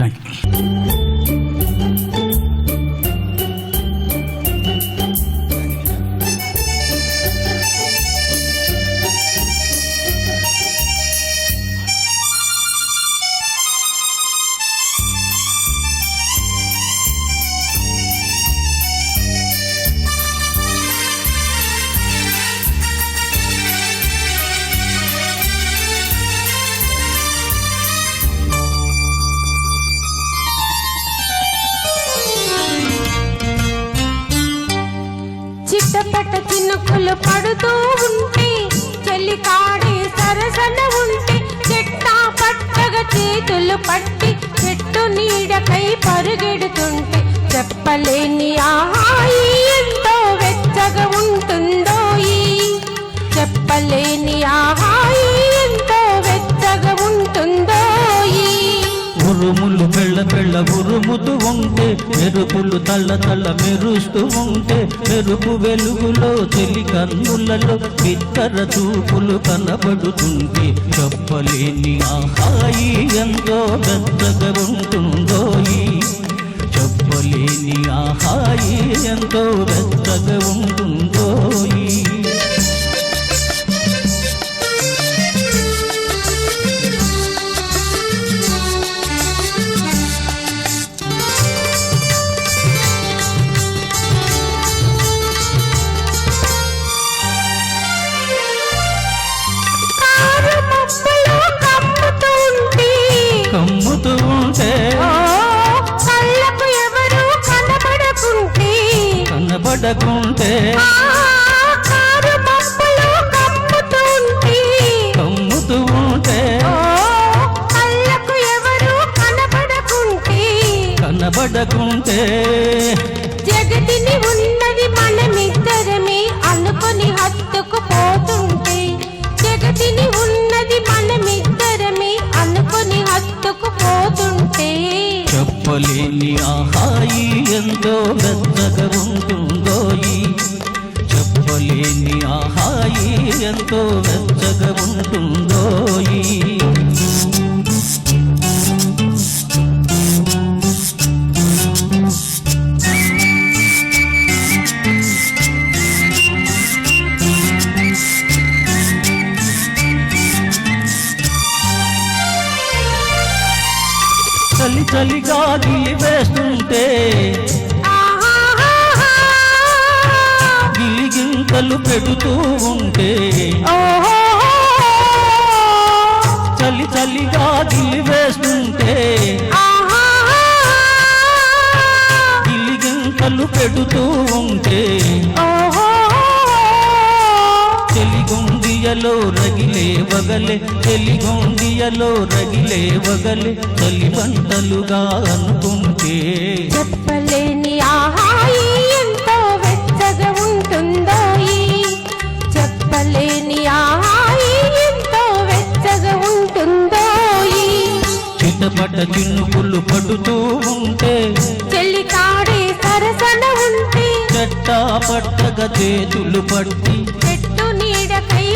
Danke. చిట్టపట్ట చినుకులు పడుతూ ఉంటే చెల్లి కాడే సరసన ఉంటే చెట్టా పట్టగా చేతులు పట్టి చెట్టు నీడకై పరుగెడుతుంటే చెప్పలేని ఆహాయి ఉరుములు పెళ్ళ పెళ్ళ ఉరుముతూ ఉంటే మెరుపులు తల్ల తల్ల మెరుస్తూ ఉంటే మెరుపు వెలుగులో చెలి కన్నులలో బిత్తర చూపులు కనబడుతుంటే చెప్పలేని ఆహాయి ఎంతో పెద్దగా ఉంటుందో ఈ చెప్పలేని ఆహాయి ఎంతో పెద్దగా ఉంటుందో కనబడకుంటే కమ్ముతూ ఉంటే కనబడకుంటే. జగతిని ఉన్నది మనమిద్దరమే అనుకొని హత్తుకు పోతుంటే. జగతిని ఉన్నది మనమిద్దరమే అనుకొని హత్తుకు పోతుంటే. చెప్పలేని ఆహాయి ఎంతో పెద్దగా చలి చలి గాలి వేస్తుంటే గిలిగింతలు పెడుతూ ఉంటే. చలి చలి గాలి వేస్తుంటే గిలిగింతలు పెడుతూ ఉంటే. చెలిగొండియలో రగిలే వగలే చెలిగొండియలో రగిలే వగలే చలి వంటలుగా అనుకుంటే. చెప్పలేని ఆహాయి ఎంతో వెచ్చగా ఉంటుందో చెప్పలేని ఆహాయి ఎంతో వెచ్చగా ఉంటుందో ఈ. చిటపట చినుకులు పడుతూ ఉంటే చెల్లి కాడే సరసన ఉంటే చెట్టా పట్టగా చేతులు పట్టి చెట్టు నీడకై